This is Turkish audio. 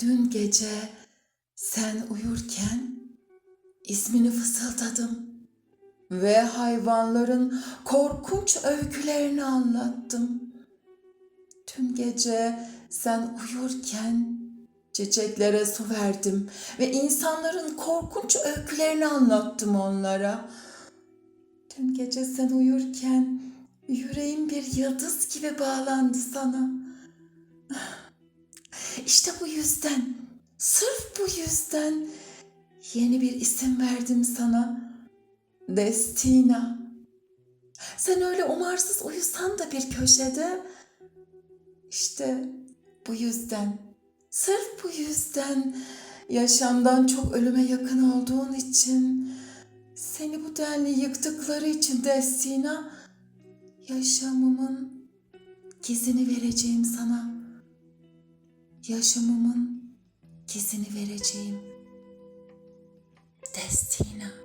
Dün gece sen uyurken ismini fısıldadım ve hayvanların korkunç öykülerini anlattım. Dün gece sen uyurken çiçeklere su verdim ve insanların korkunç öykülerini anlattım onlara. Dün gece sen uyurken yüreğim bir yıldız gibi bağlandı sana. İşte bu yüzden, sırf bu yüzden yeni bir isim verdim sana. Destina. Sen öyle umarsız uyusan da bir köşede. İşte bu yüzden, sırf bu yüzden yaşamdan çok ölüme yakın olduğun için, seni bu denli yıktıkları için Destina, yaşamımın gizini vereceğim sana. Yaşamımın gizini vereceğim. Destina.